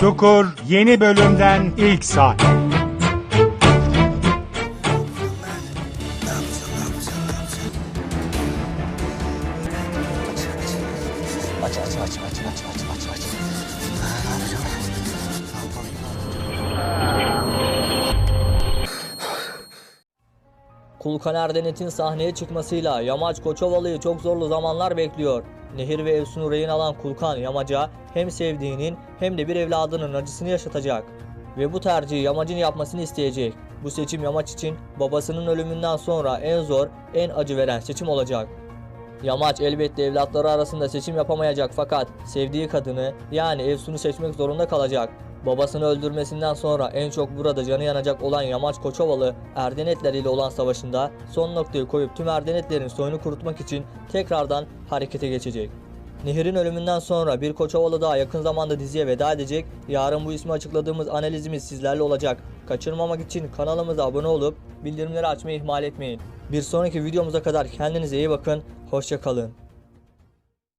Çukur yeni bölümden ilk saat. Aç aç aç sahneye çıkmasıyla Yamaç Koçovalı'yı çok zorlu zamanlar bekliyor. Nehir ve Efsun'u rehin alan Kulkan Yamaç'a hem sevdiğinin hem de bir evladının acısını yaşatacak. Ve bu tercihi Yamaç'ın yapmasını isteyecek. Bu seçim Yamaç için babasının ölümünden sonra en zor, en acı veren seçim olacak. Yamaç elbette evlatları arasında seçim yapamayacak fakat sevdiği kadını yani Efsun'u seçmek zorunda kalacak. Babasını öldürmesinden sonra en çok burada canı yanacak olan Yamaç Koçovalı Erdenetler ile olan savaşında son noktayı koyup tüm Erdenetlerin soyunu kurutmak için tekrardan harekete geçecek. Nehir'in ölümünden sonra bir Koçovalı daha yakın zamanda diziye veda edecek. Yarın bu ismi açıkladığımız analizimiz sizlerle olacak. Kaçırmamak için kanalımıza abone olup bildirimleri açmayı ihmal etmeyin. Bir sonraki videomuza kadar kendinize iyi bakın. Hoşçakalın.